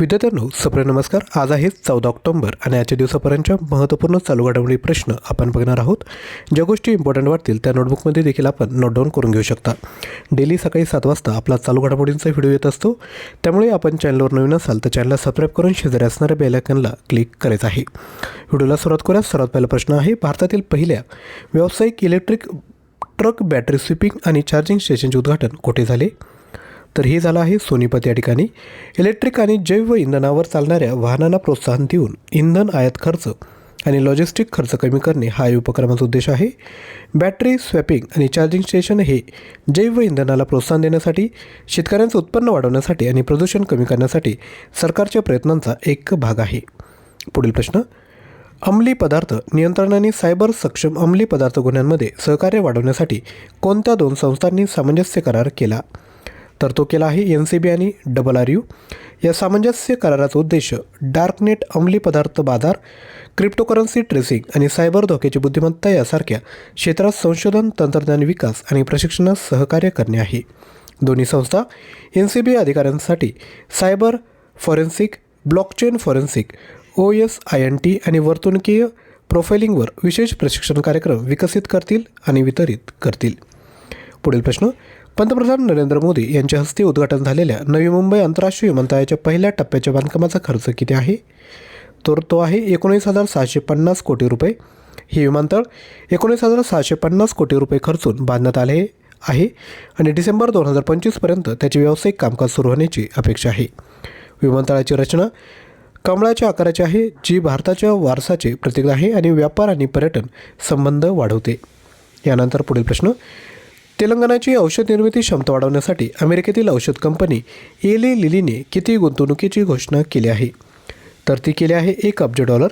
विद्यार्थ्यांनो सप्रे नमस्कार. आज आहे चौदा ऑक्टोंबर आणि आजच्या दिवसापर्यंतच्या महत्त्वपूर्ण चालू घडामोडी प्रश्न आपण बघणार आहोत. ज्या गोष्टी इम्पॉर्टंट वाटतील त्या नोटबुकमध्ये देखील आपण नोट डाऊन करून घेऊ शकता. डेली सकाळी सात वाजता आपला चालू घडामोडींचा व्हिडिओ येत असतो. त्यामुळे आपण चॅनलवर नवीन असाल तर चॅनलला सबस्क्राईब करून शेजारी असणाऱ्या बेलायकनला क्लिक करायचं आहे. व्हिडिओला सुरुवात करूया. सर्वात पहिला प्रश्न आहे भारतातील पहिल्या व्यावसायिक इलेक्ट्रिक ट्रक बॅटरी स्विपिंग आणि चार्जिंग स्टेशनचे उद्घाटन कुठे झाले? तर हे झालं आहे सोनीपत या ठिकाणी. इलेक्ट्रिक आणि जैव इंधनावर चालणाऱ्या वाहनांना प्रोत्साहन देऊन इंधन आयात खर्च आणि लॉजिस्टिक खर्च कमी करणे हा या उपक्रमाचा उद्देश आहे. बॅटरी स्वॅपिंग आणि चार्जिंग स्टेशन हे जैव इंधनाला प्रोत्साहन देण्यासाठी शेतकऱ्यांचं उत्पन्न वाढवण्यासाठी आणि प्रदूषण कमी करण्यासाठी सरकारच्या प्रयत्नांचा एक भाग आहे. पुढील प्रश्न. अंमली पदार्थ नियंत्रणाने सायबर सक्षम अंमली पदार्थ गुन्ह्यांमध्ये सहकार्य वाढवण्यासाठी कोणत्या दोन संस्थांनी सामंजस्य करार केला? तर तो केला आहे एन सी बी आणि डबल आर यू या सामंजस्य कराराचा उद्देश डार्कनेट अंमली पदार्थ बाजार क्रिप्टोकरन्सी ट्रेसिंग आणि सायबर धोक्याची बुद्धिमत्ता यासारख्या क्षेत्रात संशोधन तंत्रज्ञान विकास आणि प्रशिक्षणास सहकार्य करणे आहे. दोन्ही संस्था एन सी बी अधिकाऱ्यांसाठी cyber forensic blockchain forensic O S I N T आणि वर्तणुकीय प्रोफाइलिंगवर विशेष प्रशिक्षण कार्यक्रम विकसित करतील आणि वितरित करतील. पुढील प्रश्न पंतप्रधान नरेंद्र मोदी यांच्या हस्ते उद्घाटन झालेल्या नवी मुंबई आंतरराष्ट्रीय विमानतळाच्या पहिल्या टप्प्याच्या बांधकामाचा खर्च किती आहे? तर तो आहे एकोणीस हजार सहाशे पन्नास कोटी रुपये. हे विमानतळ एकोणीस हजार सहाशे पन्नास कोटी रुपये खर्चून बांधण्यात आले आहे आणि डिसेंबर दोन हजार पंचवीसपर्यंत त्याचे व्यावसायिक कामकाज सुरू होण्याची अपेक्षा आहे. विमानतळाची रचना कमळाच्या आकाराची आहे जी भारताच्या वारसाचे प्रतीक आहे आणि व्यापार आणि पर्यटन संबंध वाढवते. यानंतर पुढील प्रश्न तेलंगणाची औषध निर्मिती क्षमता वाढवण्यासाठी अमेरिकेतील औषध कंपनी एली लिलीने किती गुंतवणुकीची घोषणा केली आहे? तर ती केली आहे एक अब्ज डॉलर.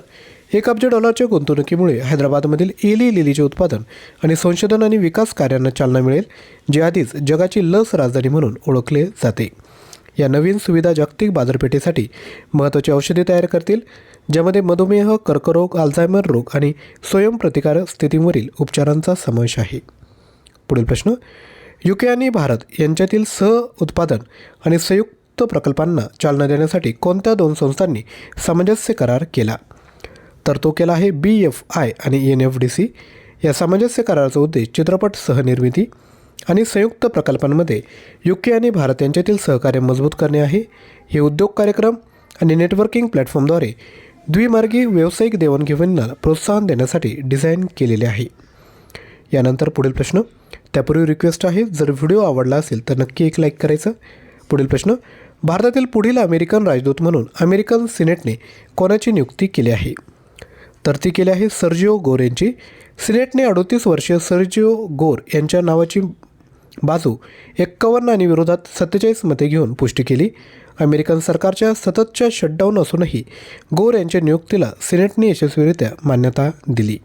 एक अब्ज डॉलरच्या गुंतवणुकीमुळे हैदराबादमधील एली लिलीचे उत्पादन आणि संशोधन आणि विकास कार्यांना चालना मिळेल जे आधीच जगाची लस राजधानी म्हणून ओळखले जाते. या नवीन सुविधा जागतिक बाजारपेठेसाठी महत्त्वाची औषधे तयार करतील ज्यामध्ये मधुमेह कर्करोग अल्झायमर रोग आणि स्वयंप्रतिकारक स्थितींवरील उपचारांचा समावेश आहे. पुढील प्रश्न. युके आणि भारत यांच्यातील सह उत्पादन आणि संयुक्त प्रकल्पांना चालना देण्यासाठी कोणत्या दोन संस्थांनी सामंजस्य करार केला? तर तो केला आहे बी एफ आय आणि एन एफ डी सी या सामंजस्य कराराचा उद्देश चित्रपट सहनिर्मिती आणि संयुक्त प्रकल्पांमध्ये युके आणि भारत यांच्यातील सहकार्य मजबूत करणे आहे. हे उद्योग कार्यक्रम आणि नेटवर्किंग प्लॅटफॉर्मद्वारे द्विमार्गी व्यावसायिक देवाणघेवाणींना प्रोत्साहन देण्यासाठी डिझाईन केलेले आहे. यानंतर पुढील प्रश्न. त्यापूर्वी रिक्वेस्ट आहे जर व्हिडिओ आवडला असेल तर नक्की एक लाईक करायचं. पुढील प्रश्न भारतातील पुढील अमेरिकन राजदूत म्हणून अमेरिकन सिनेटने कोणाची नियुक्ती केली आहे? तर ती केली आहे सर्जिओ गोर यांची. सिनेटने अडोतीस वर्षीय सर्जिओ गोर यांच्या नावाची बाजू एक्कावन्न आणि विरोधात सत्तेचाळीस मते घेऊन पुष्टी केली. अमेरिकन सरकारच्या सततच्या शटडाऊन असूनही गोर यांच्या नियुक्तीला सिनेटने यशस्वीरित्या मान्यता दिली.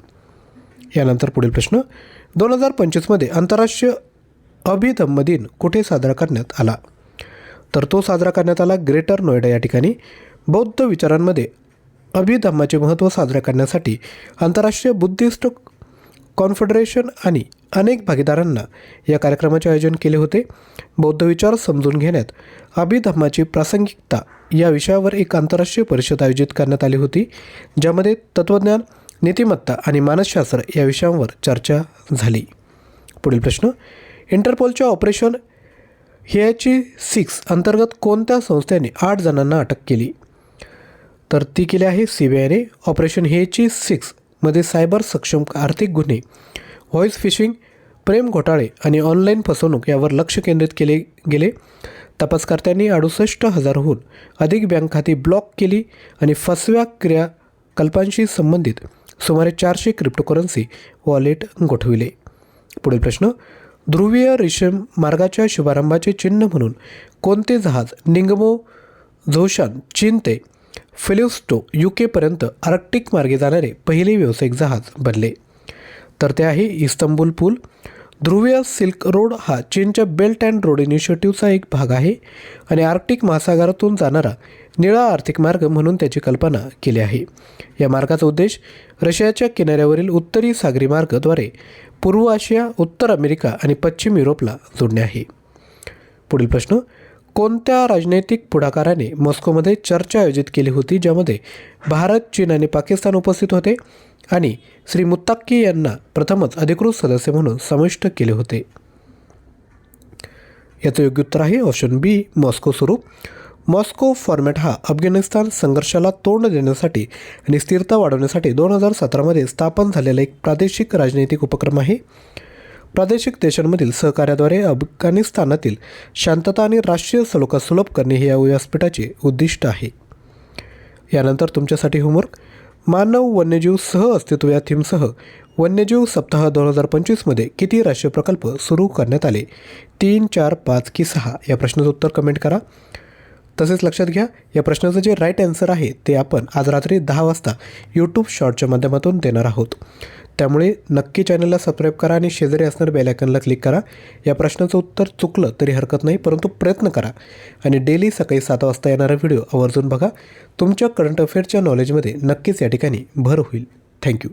यानंतर पुढील प्रश्न दोन हजार पंचवीसमध्ये आंतरराष्ट्रीय अभिधम्म दिन कुठे साजरा करण्यात आला? तर तो साजरा करण्यात आला ग्रेटर नोएडा या ठिकाणी. बौद्ध विचारांमध्ये अभिधम्माचे महत्त्व साजरा करण्यासाठी आंतरराष्ट्रीय बुद्धिस्ट कॉन्फेडरेशन आणि अनेक भागीदारांना या कार्यक्रमाचे आयोजन केले होते. बौद्ध विचार समजून घेण्यात अभिधम्माची प्रासंगिकता या विषयावर एक आंतरराष्ट्रीय परिषद आयोजित करण्यात आली होती ज्यामध्ये तत्त्वज्ञान नीतिमत्ता आणि मानसशास्त्र या विषयांवर चर्चा झाली. पुढील प्रश्न इंटरपोलच्या ऑपरेशन हेची सिक्स अंतर्गत कोणत्या संस्थेने आठ जणांना अटक केली? तर ती केली आहे सी बी आयने ऑपरेशन हेची सिक्समध्ये सायबर सक्षम आर्थिक गुन्हे व्हॉईस फिशिंग प्रेम घोटाळे आणि ऑनलाईन फसवणूक यावर लक्ष केंद्रित केले गेले. तपासकर्त्यांनी अडुसष्ट हजारहून अधिक बँक खाती ब्लॉक केली आणि फसव्या क्रियाकल्पांशी संबंधित सुमारे चारशे क्रिप्टोकरन्सी वॉलेट गोठविले. पुढील प्रश्न ध्रुवीय रेशीम मार्गाच्या शुभारंभाचे चिन्ह म्हणून कोणते जहाज निंगमो झोशान चीन ते फिलिस्टो यू केपर्यंत आर्क्टिक मार्गे जाणारे पहिले व्यावसायिक जहाज बनले. तर ते आहे इस्तंबूल पूल. ध्रुवीय सिल्क रोड हा चीनच्या बेल्ट अँड रोड इनिशिएटिव्हचा एक भाग आहे आणि आर्क्टिक महासागरातून जाणारा निळा आर्थिक मार्ग म्हणून त्याची कल्पना केली आहे. या मार्गाचा उद्देश रशियाच्या किनाऱ्यावरील उत्तरी सागरी मार्गद्वारे पूर्व आशिया उत्तर अमेरिका आणि पश्चिम युरोपला जोडणे आहे. पुढील प्रश्न कोणत्या राजनैतिक पुढाकाराने मॉस्कोमध्ये चर्चा आयोजित केली होती ज्यामध्ये भारत चीन आणि पाकिस्तान उपस्थित होते आणि श्री मुत्ताक्की यांना प्रथमच अधिकृत सदस्य म्हणून समाविष्ट केले होते? याचं योग्य उत्तर आहे ऑप्शन बी मॉस्को स्वरूप. मॉस्को फॉर्मॅट हा अफगाणिस्तान संघर्षाला तोंड देण्यासाठी आणि स्थिरता वाढवण्यासाठी दोन हजार सतरामध्ये स्थापन झालेला एक प्रादेशिक राजनैतिक उपक्रम आहे. प्रादेशिक देशांमधील सहकार्याद्वारे अफगाणिस्तानातील शांतता आणि राष्ट्रीय सलोखा सुलभ करणे हे या व्यासपीठाचे उद्दिष्ट आहे. यानंतर तुमच्यासाठी होमवर्क मानव वन्यजीव सह अस्तित्व या थीमसह वन्यजीव सप्ताह दोन हजार पंचवीसमध्ये किती राष्ट्रीय प्रकल्प सुरू करण्यात आले? तीन चार पाच की सहा या प्रश्नाचं उत्तर कमेंट करा. तसेच लक्षात घ्या या प्रश्नाचं जे राईट आन्सर आहे ते आपण आज रात्री दहा वाजता यूट्यूब शॉर्टच्या माध्यमातून देणार आहोत. त्यामुळे नक्की चॅनलला सबस्क्राईब करा आणि शेजारी असणार बेलायकनला क्लिक करा. या प्रश्नाचं उत्तर चुकलं तरी हरकत नाही परंतु प्रयत्न करा. आणि डेली सकाळी सात वाजता येणारा व्हिडिओ आवर्जून बघा. तुमच्या करंट अफेअरच्या नॉलेजमध्ये नक्कीच या ठिकाणी भर होईल. थँक्यू